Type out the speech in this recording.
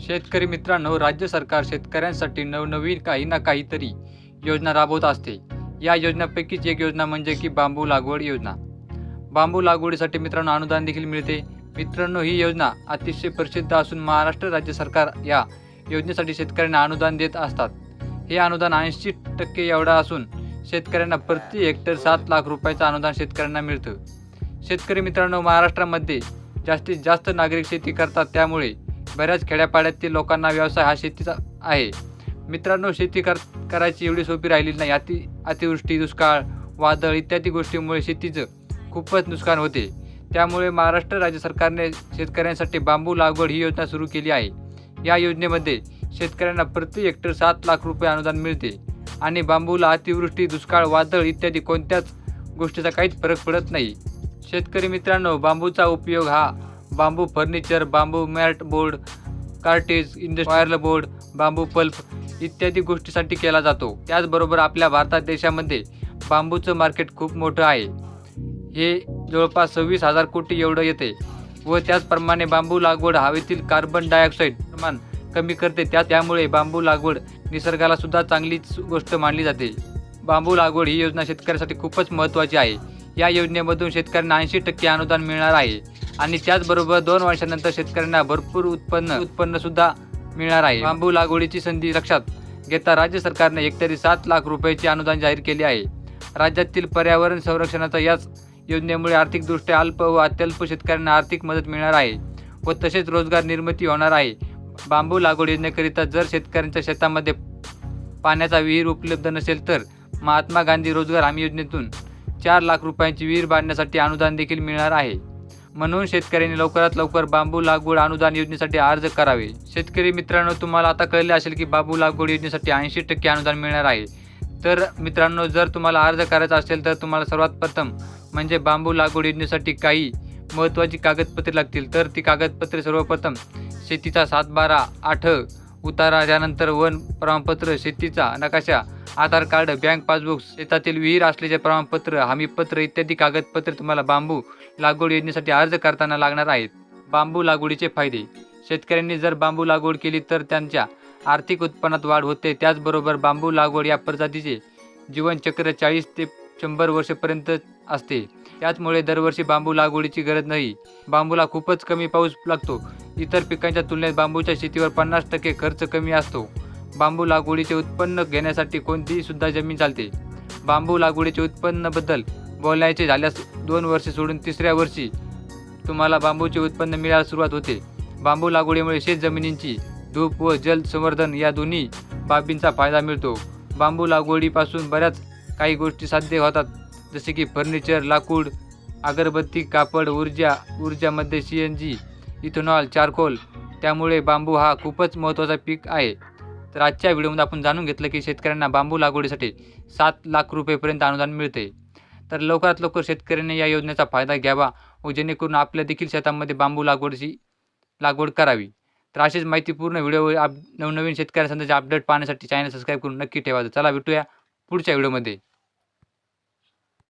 शेतकरी मित्रांनो राज्य सरकार शेतकऱ्यांसाठी नवनवीन काही ना काहीतरी योजना राबवत असते. या योजनापैकीच एक योजना म्हणजे की बांबू लागवड योजना. बांबू लागवडीसाठी मित्रांनो अनुदान देखील मिळते. मित्रांनो ही योजना अतिशय प्रसिद्ध असून महाराष्ट्र राज्य सरकार या योजनेसाठी शेतकऱ्यांना अनुदान देत असतात. हे अनुदान ऐंशी टक्के एवढा असून शेतकऱ्यांना प्रति हेक्टर सात लाख रुपयाचं अनुदान शेतकऱ्यांना मिळतं. शेतकरी मित्रांनो महाराष्ट्रामध्ये जास्तीत जास्त नागरिक शेती करतात. त्यामुळे बऱ्याच खेड्यापाड्यातील लोकांना व्यवसाय हा शेतीचा आहे. मित्रांनो शेती कर करायची एवढी सोपी राहिली नाही. अति अतिवृष्टी दुष्काळ वादळ इत्यादी गोष्टींमुळे शेतीचं खूपच नुकसान होते. त्यामुळे महाराष्ट्र राज्य सरकारने शेतकऱ्यांसाठी बांबू लागवड ही योजना सुरू केली आहे. या योजनेमध्ये शेतकऱ्यांना प्रति हेक्टर सात लाख रुपये अनुदान मिळते आणि बांबूला अतिवृष्टी दुष्काळ वादळ इत्यादी कोणत्याच गोष्टीचा काहीच फरक पडत नाही. शेतकरी मित्रांनो बांबूचा उपयोग हा बांबू फर्निचर बांबू मॅट बोर्ड कार्टेज इंडस्ट वायरल बोर्ड बांबू पल्प इत्यादी गोष्टीसाठी केला जातो. त्याचबरोबर आपल्या भारतात देशामध्ये बांबूचं मार्केट खूप मोठं आहे. हे जवळपास सव्वीस हजार कोटी एवढं येते व त्याचप्रमाणे बांबू लागवड हवेतील कार्बन डायऑक्साईड प्रमाण कमी करते. त्या त्यामुळे बांबू लागवड निसर्गाला सुद्धा चांगलीच गोष्ट मानली जाते. बांबू लागवड ही योजना शेतकऱ्यासाठी खूपच महत्त्वाची आहे. या योजनेमधून शेतकऱ्यांना ऐंशी टक्के अनुदान मिळणार आहे. आणि त्याचबरोबर दोन वर्षानंतर शेतकऱ्यांना भरपूर उत्पन्न उत्पन्न सुद्धा मिळणार आहे. बांबू लागवडीची संधी लक्षात घेता राज्य सरकारने हेक्टरी सात लाख रुपयाचे अनुदान जाहीर केले आहे. राज्यातील पर्यावरण संरक्षणाचा याच योजनेमुळे आर्थिकदृष्ट्या अल्प व अत्यल्प शेतकऱ्यांना आर्थिक मदत मिळणार आहे व तसेच रोजगार निर्मिती होणार आहे. बांबू लागवड योजनेकरिता जर शेतकऱ्यांच्या शेतामध्ये पाण्याचा विहीर उपलब्ध नसेल तर महात्मा गांधी रोजगार हमी योजनेतून चार लाख रुपयांची विहीर बांधण्यासाठी अनुदान देखील मिळणार आहे. म्हणून शेतकऱ्यांनी लवकरात लवकर बांबू लागवड अनुदान योजनेसाठी अर्ज करावे. शेतकरी मित्रांनो तुम्हाला आता कळले असेल की बांबू लागवड योजनेसाठी ऐंशी टक्के अनुदान मिळणार आहे. तर मित्रांनो जर तुम्हाला अर्ज करायचा असेल तर तुम्हाला सर्वात प्रथम म्हणजे बांबू लागवड योजनेसाठी काही महत्त्वाची कागदपत्रे लागतील. तर ती कागदपत्रे सर्वप्रथम शेतीचा सातबारा आठ उतारा त्यानंतर वन प्रमाणपत्र शेतीचा नकाशा आधार कार्ड बँक पासबुक शेतातील विहीर असल्याचे प्रमाणपत्र हमीपत्र इत्यादी कागदपत्रे तुम्हाला बांबू लागवड योजनेसाठी अर्ज करताना लागणार आहेत. बांबू लागवडीचे फायदे. शेतकऱ्यांनी जर बांबू लागवड केली तर त्यांच्या आर्थिक उत्पन्नात वाढ होते. त्याचबरोबर बांबू लागवड या प्रजातीचे जीवनचक्र चाळीस ते शंभर वर्षपर्यंत असते. त्याचमुळे दरवर्षी बांबू लागवडीची गरज नाही. बांबूला खूपच कमी पाऊस लागतो. इतर पिकांच्या तुलनेत बांबूच्या शेतीवर पन्नास टक्के खर्च कमी असतो. बांबू लागवडीचे उत्पन्न घेण्यासाठी कोणतीही सुद्धा जमीन चालते. बांबू लागवडीचे उत्पन्नाबद्दल बोलायचे झाल्यास दोन वर्षे सोडून तिसऱ्या वर्षी तुम्हाला बांबूचे उत्पन्न मिळायला सुरुवात होते. बांबू लागवडीमुळे शेत जमिनींची धूप व जल संवर्धन या दोन्ही बाबींचा फायदा मिळतो. बांबू लागवडीपासून बऱ्याच काही गोष्टी साध्य होतात जसे की फर्निचर लाकूड अगरबत्ती कापड ऊर्जा ऊर्जामध्ये C N G ethanol charcoal. त्यामुळे बांबू हा खूपच महत्त्वाचा पीक आहे. तर आजच्या व्हिडिओमध्ये आपण जाणून घेतलं की शेतकऱ्यांना बांबू लागवडीसाठी सात लाख रुपयेपर्यंत अनुदान मिळते. तर लवकरात लवकर शेतकऱ्यांनी या योजनेचा फायदा घ्यावा व जेणेकरून आपल्या देखील शेतामध्ये बांबू लागवडीची लागवड करावी. तर अशीच माहितीपूर्ण व्हिडिओ आप नवनवीन शेतकऱ्यांसंदर्भाचे अपडेट पाहण्यासाठी चॅनल सबस्क्राईब करून नक्की ठेवा. चला भेटूया पुढच्या व्हिडिओमध्ये.